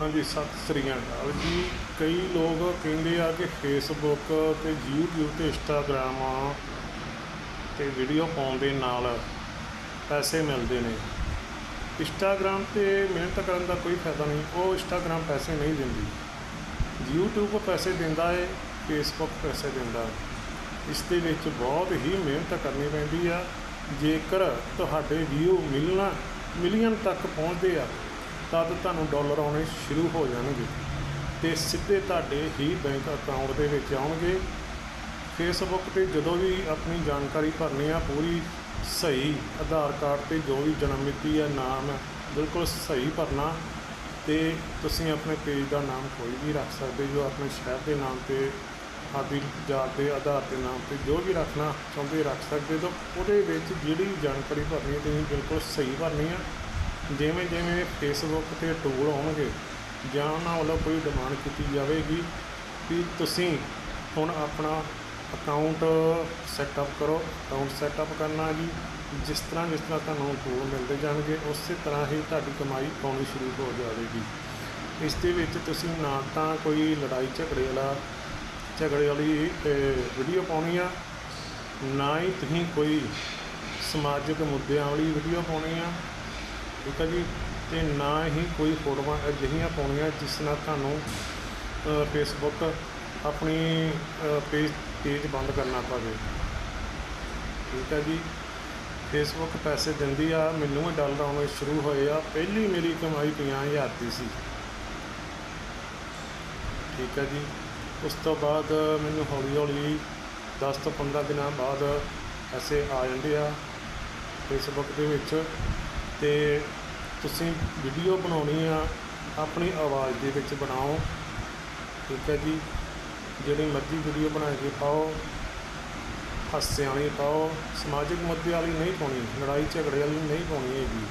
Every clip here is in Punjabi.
ਹਾਂਜੀ, ਸਤਿ ਸ੍ਰੀ ਅਕਾਲ ਜੀ। ਕਈ ਲੋਕ ਕਹਿੰਦੇ ਆ ਕਿ ਫੇਸਬੁੱਕ ਤੇ YouTube ਤੇ Instagram ਤੇ ਵੀਡੀਓ ਪਾਉਣ ਦੇ ਨਾਲ ਪੈਸੇ ਮਿਲਦੇ ਨੇ। Instagram ਤੇ ਮਿਹਨਤ ਕਰਨ ਦਾ ਕੋਈ ਫਾਇਦਾ ਨਹੀਂ, ਉਹ Instagram ਪੈਸੇ ਨਹੀਂ ਦਿੰਦੀ। YouTube ਪੈਸੇ ਦਿੰਦਾ ਹੈ Facebook ਪੈਸੇ ਦਿੰਦਾ। ਹੈ ਇਸ ਦੇ ਵਿੱਚ ਬਹੁਤ ਹੀ ਮਿਹਨਤ ਕਰਨੀ ਪੈਂਦੀ ਆ। ਜੇਕਰ ਤੁਹਾਡੇ ਵਿਊ ਮਿਲਣਾ, ਮਿਲੀਅਨ ਤੱਕ ਪਹੁੰਚਦੇ ਆ ਤਦ ਤੁਹਾਨੂੰ ਡਾਲਰ ਆਉਣੇ ਸ਼ੁਰੂ ਹੋ ਜਾਣਗੇ ਤੇ ਸਿੱਧੇ ਤੁਹਾਡੇ ਹੀ ਬੈਂਕ ਅਕਾਊਂਟ ਦੇ ਵਿੱਚ ਆਉਣਗੇ। ਫੇਸਬੁੱਕ ਤੇ ਜਦੋਂ ਵੀ ਆਪਣੀ ਜਾਣਕਾਰੀ ਭਰਨੀ ਆ, ਪੂਰੀ ਸਹੀ ਆਧਾਰ ਕਾਰਡ ਤੇ ਜੋ ਵੀ ਜਨਮ ਮਿਤੀ ਹੈ ਨਾਮ ਬਿਲਕੁਲ ਸਹੀ ਭਰਨਾ ਤੇ ਤੁਸੀਂ ਆਪਣੇ ਪੇਜ ਦਾ ਨਾਮ ਕੋਈ ਵੀ ਰੱਖ ਸਕਦੇ ਜੋ ਆਪਣੇ ਸ਼ਹਿਰ ਦੇ ਨਾਮ ਤੇ, ਆਦਿ ਜਾਤ ਦੇ ਆਧਾਰ ਦੇ ਨਾਮ ਤੇ ਜੋ ਵੀ ਰੱਖਣਾ ਚਾਹੁੰਦੇ ਰੱਖ ਸਕਦੇ ਹੋ, ਉਹਦੇ ਵਿੱਚ ਜਿਹੜੀ ਜਾਣਕਾਰੀ ਭਰਨੀ ਹੈ ਤੁਸੀਂ ਬਿਲਕੁਲ ਸਹੀ ਭਰਨੀ ਆ। ਜਿਵੇਂ ਜਿਵੇਂ ਫੇਸਬੁੱਕ ਤੇ ਟੂਲ ਆਉਣਗੇ ਜਾਂ ਉਹਨਾਂ ਵੱਲੋਂ ਕੋਈ ਡਿਮਾਂਡ ਕੀਤੀ ਜਾਵੇਗੀ ਕਿ ਤੁਸੀਂ ਹੁਣ ਆਪਣਾ ਅਕਾਊਂਟ ਸੈਟਅਪ ਕਰੋ ਅਕਾਊਂਟ ਸੈਟਅਪ ਕਰਨਾ ਜੀ। ਜਿਸ ਤਰ੍ਹਾਂ ਜਿਸ ਤਰ੍ਹਾਂ ਤੁਹਾਨੂੰ ਟੂਲ ਮਿਲਦੇ ਜਾਣਗੇ, ਉਸੇ ਤਰ੍ਹਾਂ ਹੀ ਤੁਹਾਡੀ ਕਮਾਈ ਆਉਣੀ ਸ਼ੁਰੂ ਹੋ ਜਾਵੇਗੀ। ਇਸ ਦੇ ਵਿੱਚ ਤੁਸੀਂ ਨਾ ਤਾਂ ਕੋਈ ਲੜਾਈ ਝਗੜੇ ਵਾਲਾ, ਝਗੜੇ ਵਾਲੀ ਵੀਡੀਓ ਪਾਉਣੀ ਆ, ਨਾ ਹੀ ਤੁਸੀਂ ਕੋਈ ਸਮਾਜਿਕ ਮੁੱਦਿਆਂ ਵਾਲੀ ਵੀਡੀਓ ਪਾਉਣੀ ਆ ਠੀਕ ਹੈ ਜੀ, ਤੇ ਨਾ ਹੀ ਕੋਈ ਫੋਟੋਆਂ ਅਜਿਹੀਆਂ ਪਾਉਣੀਆਂ ਜਿਸ ਨਾਲ ਤੁਹਾਨੂੰ ਫੇਸਬੁੱਕ ਆਪਣੀ ਪੇਜ ਪੇਜ ਬੰਦ ਕਰਨਾ ਪਵੇ। ਠੀਕ ਹੈ ਜੀ ਫੇਸਬੁੱਕ ਪੈਸੇ ਦਿੰਦੀ ਆ, ਮੈਨੂੰ ਵੀ ਡਾਲਰ ਆਉਣੇ ਸ਼ੁਰੂ ਹੋਏ ਆ, ਪਹਿਲੀ ਮੇਰੀ ਕਮਾਈ 50000 ਦੀ ਸੀ। ਠੀਕ ਹੈ ਜੀ, ਉਸ ਤੋਂ ਬਾਅਦ ਮੈਨੂੰ ਹੌਲੀ ਹੌਲੀ 10 ਤੋਂ 15 ਦਿਨਾਂ ਬਾਅਦ ਪੈਸੇ ਆ ਜਾਂਦੇ ਆ ਫੇਸਬੁੱਕ ਦੇ ਵਿੱਚ। ਅਤੇ ਤੁਸੀਂ ਵੀਡੀਓ ਬਣਾਉਣੀ ਆ, ਆਪਣੀ ਆਵਾਜ਼ ਦੇ ਵਿੱਚ ਬਣਾਓ। ਠੀਕ ਹੈ ਜੀ। ਜਿਹੜੀ ਮਰਜ਼ੀ ਵੀਡੀਓ ਬਣਾ ਕੇ ਪਾਓ ਹਾਸੇ ਵਾਲੀ ਪਾਓ, ਸਮਾਜਿਕ ਮੁੱਦੇ ਵਾਲੀ ਨਹੀਂ ਪਾਉਣੀ, ਲੜਾਈ ਝਗੜੇ ਵਾਲੀ ਨਹੀਂ ਪਾਉਣੀ ਹੈਗੀ।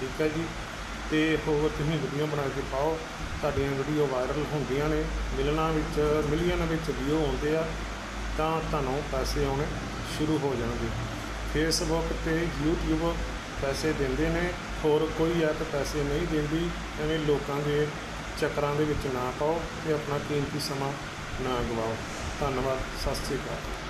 ਠੀਕ ਹੈ ਜੀ। ਤੇ ਹੋਰ ਤੁਸੀਂ ਵੀਡੀਓ ਬਣਾ ਕੇ ਪਾਓ। ਤੁਹਾਡੀਆਂ ਵੀਡੀਓ ਵਾਇਰਲ ਹੁੰਦੀਆਂ ਨੇ, ਮਿਲਣਾ ਵਿੱਚ, ਮਿਲੀਅਨ ਵਿੱਚ ਵਿਊ ਆਉਂਦੇ ਆ, ਤਾਂ ਤੁਹਾਨੂੰ ਪੈਸੇ ਆਉਣੇ ਸ਼ੁਰੂ ਹੋ ਜਾਣਗੇ। ਫੇਸਬੁੱਕ ਤੇ YouTube ਪੈਸੇ ਦਿੰਦੇ ਨੇ, ਹੋਰ ਕੋਈ ਐਪ ਪੈਸੇ ਨਹੀਂ ਦਿੰਦੀ, ਐਵੇਂ ਲੋਕਾਂ ਦੇ ਚੱਕਰਾਂ ਦੇ ਵਿੱਚ ਨਾ ਪਾਓ ਤੇ ਆਪਣਾ ਕੀਮਤੀ ਸਮਾਂ ਨਾ ਗਵਾਓ। ਧੰਨਵਾਦ, ਸਤਿ ਸ੍ਰੀ ਅਕਾਲ।